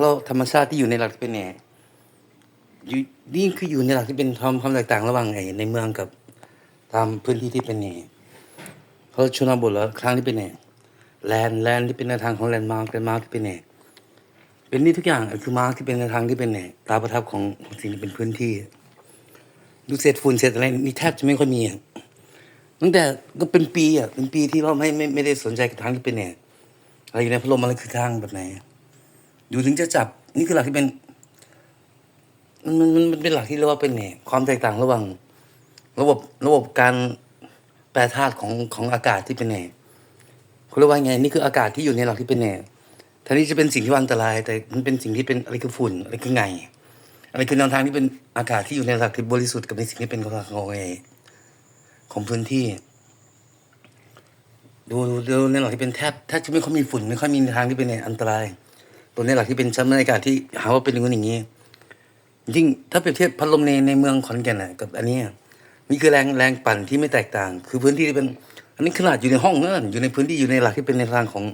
เราธรรมชาติที่อยู่ในหลักที่เป็นแหน่อยู่นี่คืออยู่ในหลักที่เป็นความความแตกต่างระหว่างไอ้ในเมืองกับตามพื้นที่ที่เป็นแหน่เพราะชนบทแล้วครั้งที่เป็นแหน่แลนด์แลนด์ที่เป็นแนวทางของแลนด์มาร์กแลนด์มาร์กที่เป็นแหน่เป็นนี่ทุกอย่างคือมาร์กที่เป็นแนวทางที่เป็นแหน่ตาประทับของสิ่งที่เป็นพื้นที่ดูเศษฝุ่นเศษอะไรนี่แทบจะไม่ค่อยมีตั้งแต่ก็เป็นปีอะเป็นปีที่เราไม่ไม่ไม่ได้สนใจกับทางที่เป็นแหน่อะไรอยู่ในพัดลมอะไรคือทางแบบไหน อยู่ถึงจะจับ นี่คือหลักที่เป็น มันมันมันเป็นหลักที่เรียกว่าเป็นเนี่ยความแตกต่างระหว่าง ระบบระบบการแปรธาตุของของอากาศที่เป็นเนี่ยเขาเรียกว่าไงนี่คืออากาศที่อยู่ในหลักที่เป็นเนี่ยแทนที่จะเป็นสิ่งที่อันตราย แต่มันเป็นสิ่งที่เป็นอะไรคือฝุ่นอะไรคือไง อะไรคือแนวทางที่เป็นอากาศที่อยู่ในหลักที่บริสุทธิ์กับในสิ่งที่เป็นของของไงของพื้นที่ดูดูในหลักที่เป็นแทบแทบจะไม่ค่อยมีฝุ่น ไม่ค่อยมีทางที่เป็นเนี่ยอันตราย ตัวนี้หลักที่เป็นชั้นบรรยากาศที่หาว่าเป็นอย่างนู้นอย่างนี้จริงถ้าเปรียบเทียบพัดลมในในเมืองขอนแก่นน่ะกับอันนี้นี่คือแรงแรงปั่นที่ไม่แตกต่าง คือพื้นที่ที่เป็น อันนี้ขนาดอยู่ในห้องนั่นอยู่ในพื้นที่อยู่ในหลักที่เป็นในทางของ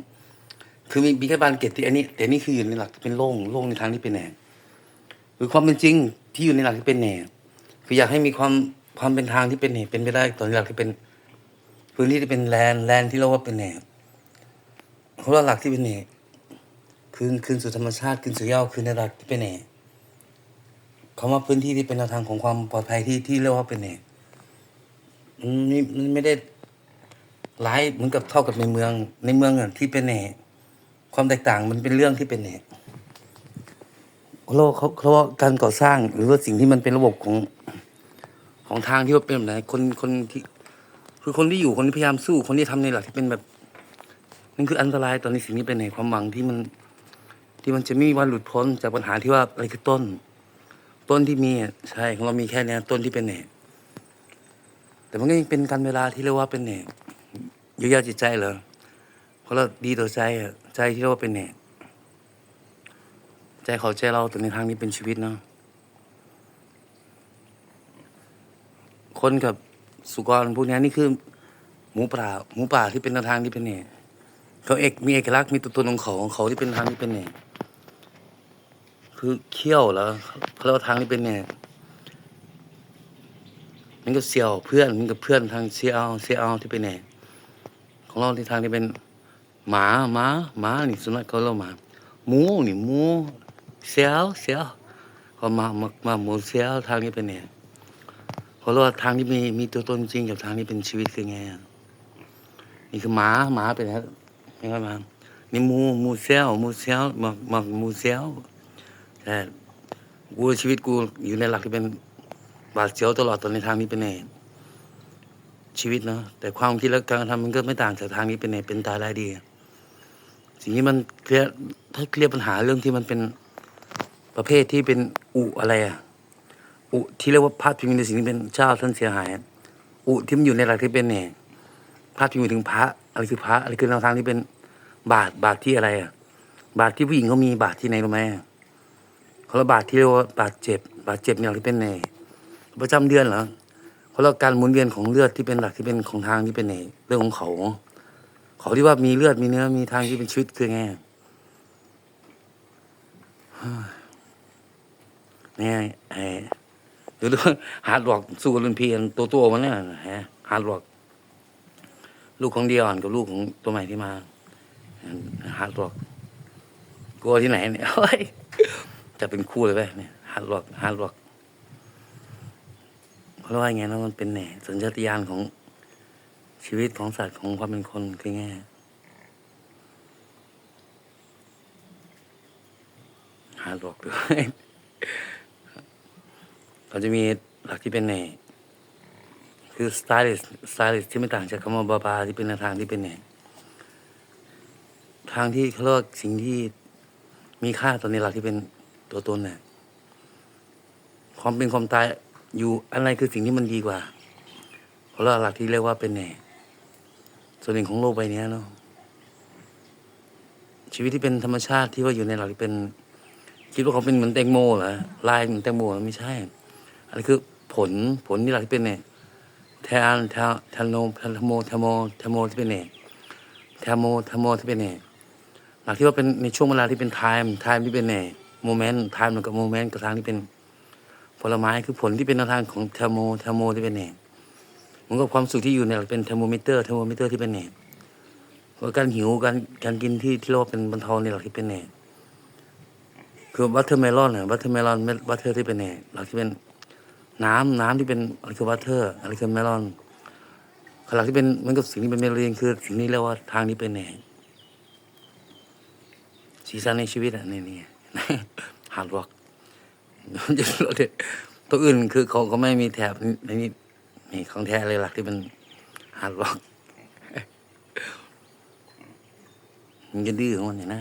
คือมีมีแค่บานเกตที่อันนี้ แต่นี่คืออยู่ในหลักเป็นโล่งโล่งในทางที่เป็นแหน่คือความเป็นจริงที่อยู่ในหลักที่เป็นแหน่คืออยากให้มีความความเป็นทางที่เป็นแหน่เป็นไปได้ตอนในหลักที่เป็น พื้นที่ที่เป็นแลนแลนที่เราว่าเป็นแหน่เพราะว่าหลักที่เป็นแหน่ คืนคืนสู่ธรรมชาติคืนสู่เย้าคืนในหลักที่เป็นเอกคำว่าพื้นที่ที่เป็นแนวทางของความปลอดภัยที่ที่เรียกว่าเป็นเอกมันไม่มันไม่ได้ร้ายเหมือนกับเท่ากับในเมือง ในเมืองอะที่เป็นเอกความแตกต่างมันเป็นเรื่องที่เป็นเอกเราเขาเขาว่าการก่อสร้างหรือว่าสิ่งที่มันเป็นระบบของของทางที่ว่าเป็นแบบไหนคนคนที่คือคนที่อยู่คนที่พยายามสู้คนที่ทำในหลักที่เป็นแบบนั่นคืออันตรายตอนนี้สิ่งนี้เป็นในความหวังที่มัน ที่มันจะไม่มีวันหลุดพ้นจากปัญหาที่ว่าอะไรคือต้น ต้นที่มีใช่ของเรามีแค่เนี้ยต้นที่เป็นเน่แต่มันก็ยังเป็นการเวลาที่เรียกว่าเป็นเน่เยียวยาจิตใจเหรอเพราะเราดีต่อใจอะใจที่เรียกว่าเป็นเน่ใจเขาใจเราแต่ในทางนี้เป็นชีวิตเนาะคนกับสุกรพวกนี้นี่คือ หมูป่าหมูป่าที่เป็นทางที่เป็นเน่เขาเอกมีเอกลักษณ์มีตัวตนของเขาของเขาที่เป็นทางที่เป็นเน่ คือเขี้ยวแล้วเขาเรียกว่าทางที่เป็นเน่มันก็เสี่ยวเพื่อนมันกับเพื่อนทางเซียวเซียวที่เป็นเน่ของเราที่ทางที่เป็น หมาหมาหมานี่สุนัขเขาเรียกหมาหมูนี่หมูเซียวเซียวเขามามามาหมูเซียวทางนี้เป็นเน่เขาเรียกว่าทางที่มีมีตัวตนจริงกับทางที่เป็นชีวิตคือไงนี่คือหมาหมาเป็นอะไรยังไงมานี่หมูหมูเซลหมูเซลหมักหมักหมูเซล แต่กูชีวิตกูอยู่ในหลักที่เป็นบาดเสียวตลอดตอนในทางนี้เป็นไงชีวิตเนาะแต่ความคิดและการทำมันก็ไม่ต่างจากทางนี้เป็นไงเป็นตายได้ดี สิ่งนี้มันเคลียร์ถ้าเคลียร์ปัญหาเรื่องที่มันเป็นประเภทที่เป็นอุอะไรอะอุที่เรียกว่าพาดพิงในสิ่งที่เป็นเจ้าท่านเสียหาย อุที่มันอยู่ในหลักที่เป็นเนี่ยพาดพิงถึงพระอะไรคือพระอะไรคือแนวทางที่เป็นบาทบาทที่อะไรอะบาทที่ผู้หญิงเขามีบาทที่ไหนรู้ไหม เขาเรียกบาทที่เรียกว่าบาทเจ็บ บาทเจ็บเนี่ยที่เป็นในประจำเดือนเหรอเขาเรียกการหมุนเวียนของเลือดที่เป็นหลักที่เป็นของทางที่เป็นในเรื่องของเขา เขาที่ว่ามีเลือดมีเนื้อมีทางที่เป็นชีวิตคือไงเฮ้ยเนี่ยไอ้ดี๋ยวดูฮาร์ดร็อกสู้กับรุ่นพี่ตัวตัวมันเนี่ยฮะฮาร์ดร็อกลูกของเดียอนกับลูกของตัวใหม่ที่มาฮาร์ดร็อกกลัวที่ไหนเนี่ย จะเป็นคู่เลยไหมเนี่ยฮาร์ดร็อกฮาร์ดร็อกเพราะว่าไงนะมันเป็นแหน่สัญชาตญาณของชีวิตของสัตว์ของความเป็นคนคือไงฮาร์ดร็อกด้วยเราจะมีหลักที่เป็นแหน่คือสไตลิสสไตลิสที่ไม่ต่างจากคำว่าบาบาที่เป็นแนวทางที่เป็นเนี่ยทางที่เขาเรียกว่าสิ่งที่มีค่าตอนนี้หลักที่เป็น ตัวตนเนี่ยความเป็นความตายอยู่อะไรคือสิ่งที่มันดีกว่าเขาเรียกว่าหลักที่เรียกว่าเป็นเนี่ยส่วนหนึ่งของโลกใบนี้เนาะชีวิตที่เป็นธรรมชาติที่ว่าอยู่ในหลักที่เป็นคิดว่าเขาเป็นเหมือนแตงโมเหรอลายเหมือนแตงโมไม่ใช่อันนี้คือผลผลที่หลักที่เป็นเนี่ยแทนแทนแทนโนแทนโมแทนโมแทนโมที่เป็นเอกแทนโมแทนโมที่เป็นเอกหลักที่ว่าเป็นในช่วงเวลาที่เป็นไทม์ไทม์ที่เป็นเนี่ย โมเมนต์ไทม์หมือนกับโมเมนต์กับทางที่เป็นผลไม้คือผลที่เป็นทางของเทอร์โมเทอร์โมที่เป็นเนี่ยเหมือนกับความสุขที่อยู่ในหลักเป็นเทอร์โมมิเตอร์เทอร์โมมิเตอร์ที่เป็นเนี่ยว่าการหิวการการกินที่ที่เรยกเป็นบรรเทาในหลักที่เป็นเนี่ยคือวัตเทอร์เมลอนเนี่ยวัตเทอร์เมลอนวัตเทอร์ที่เป็นเนี่ยหลักที่เป็นน้ำน้ำที่เป็นอะไรคือวัตเทอร์อะไรคือเมลอนหลักที่เป็นมือนกับสิ่งที่เป็นเมลอนคือสิ่งนี้เรียกว่าทางนี้เป็นเนี่ยสีสันในชีวิตอะนี่นี่ หาร์ดร็อกจะรถเด็ดตัวอื่นคือเขาก็ไม่มีแถบในนี้นี่ของแท้เลยหลักที่มันหาร์ดร็อกมันจะดื้อของมันเนี่ยนะ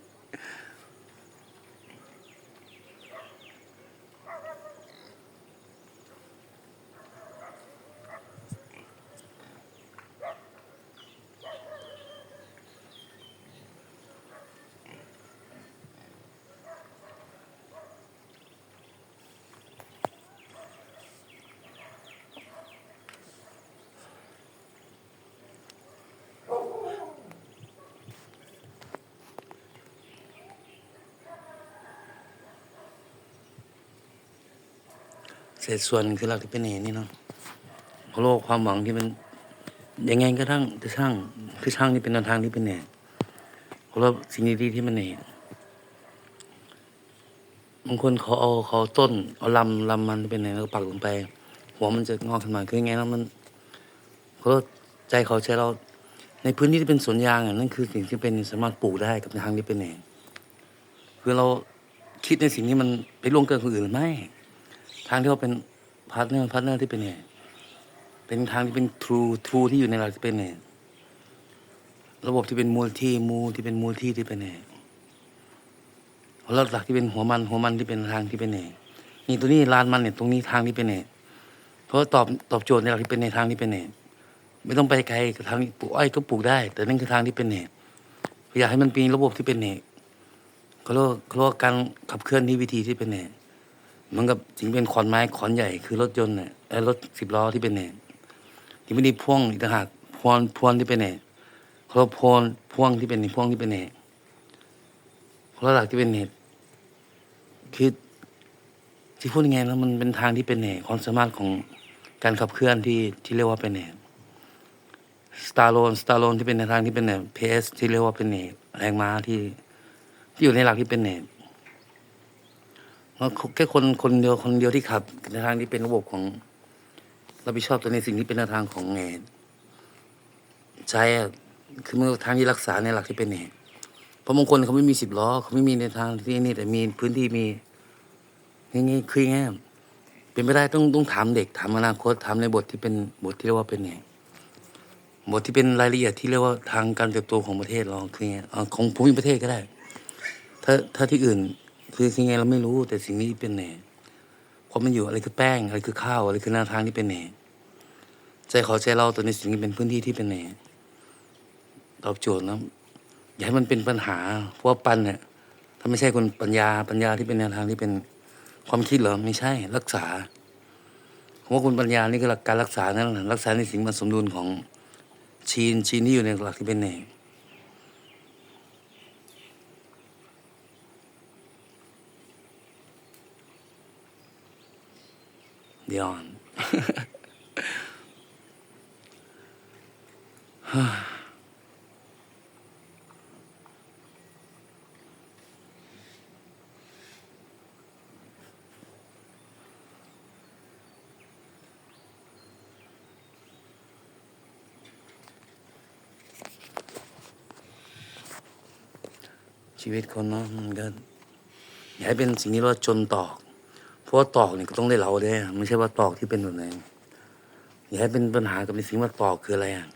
ษส่วนคือหลักที่เป็นเห็นนี่เนาะโลกความหวังที่มันยังไงก็ทั้งจะช่างคือช่างที่เป็นแนวทางที่เป็นเนี่ยเพราะว่าสิ่งดีๆที่มันเนี่ยบางคนเขาเอาเขาต้นเอาลำลำมันเป็นไงแล้วปักลงไป หัวมันจะงอกขึ้นมาคือยังไงแล้วมันเพราะว่าใจเขาใจเราในพื้นที่ที่เป็นสวนยางอะนั่นคือสิ่งที่เป็นสามารถปลูกได้กับทางที่เป็นเนี่ยคือเราคิดในสิ่งที่มันไปล่วงเกินคนอื่นหรือไม่ ทางที่ว่าเป็นพาร์ทเนอร์พาร์ทเนอร์ที่เป็นเนี่ยเป็นทางที่เป็นทรูทรูที่อยู่ในหลักที่เป็นเนี่ยระบบที่เป็นมูลที่มูที่เป็นมูลที่ที่เป็นเนี่ยแล้วหลักที่เป็นหัวมันหัวมันที่เป็นทางที่เป็นเนี่ยนี่ตัวนี้ลานมันเนี่ยตรงนี้ทางที่เป็นเนี่ยเพราะตอบตอบโจทย์ในหลักที่เป็นในทางที่เป็นเนี่ยไม่ต้องไปไกลทางปลูกอ้อยก็ปลูกได้ แต่นั่นคือทางที่เป็นเนี่ยอยากให้มันมีระบบที่เป็นเนี่ยเขาเรียกเขาเรียกว่าการขับเคลื่อนที่วิธีที่เป็นเนี่ย มือนกับสิ่งเป็นขอนไม้ขอนใหญ่คือรถยนต์เนี่ยไอ้รถสิบล้อที่เป็นเนี่ยที่ไม่ได้พ่วงอีกต่างหากพวนพวนที่เป็นเนี่ยเขรพวนพ่วงที่เป็นพ่วงที่เป็นเนี่ยขรหลักที่เป็นเนี่ยคือที่พูดยังไงแล้วมันเป็นทางที่เป็นเนี่ยความสามารถของการขับเคลื่อนที่ที่เรียกว่าเป็นเนี่ยสตาร์โลนสตาร์โลนที่เป็นในทางที่เป็นเนี่ยเพสที่เรียกว่าเป็นเนี่ยแรงม้าที่ที่อยู่ในหลักที่เป็นเนี่ย แค่คนคนเดียวคนเดียวที่ขับในทางที่เป็นระบบของรับผิดชอบตัวในสิ่งที่เป็นแนวทางของแง่ใช้คือมันทางที่รักษาในหลักที่เป็นแง่เพราะบางคนเขาไม่มีสิบล้อเขาไม่มีในทางที่นี่แต่มีพื้นที่มีนี่นี่คือไงเป็นไม่ได้ต้องต้องถามเด็กถามอนาคตถามในบทที่เป็นบทที่เรียกว่าเป็นไงบทที่เป็นรายละเอียดที่เรียกว่าทางการเติบโตของประเทศเราคือไงของภูมิประเทศก็ได้ ถ้าถ้าที่อื่น คือยังไงเราไม่รู้ แต่สิ่งนี้เป็นแหน่เพราะมันอยู่อะไรคือแป้งอะไรคือข้าวอะไรคือแนวทางที่เป็นแหน่ใจขาใจเราตัวในสิ่งนี้เป็นพื้นที่ที่เป็นแหน่ตอบโจทย์นะอย่าให้มันเป็นปัญหาเพราะปันเนี่ยถ้าไม่ใช่คนปัญญาปัญญาที่เป็นแนวทางที่เป็นความคิดเหรอไม่ใช่รักษาผมว่าคุณปัญญานี่คือหลักการรักษานั่นแหละรักษาในสิ่งมันสมดุลของชีนชีนที่อยู่ในหลักที่เป็นแหน่เดี๋ย วก่อนชีวิตคนเนาะมันก็อย่าให้เป็นสิ่งที่เราจนตอก ราะว่าตอกเนี่ยก็ต้องได้เหลาด้วยไม่ใช่ว่าตอกที่เป็นแบบไหนอย่าให้เป็นปัญหากับในสิ่งว่าตอกคืออะไรอะ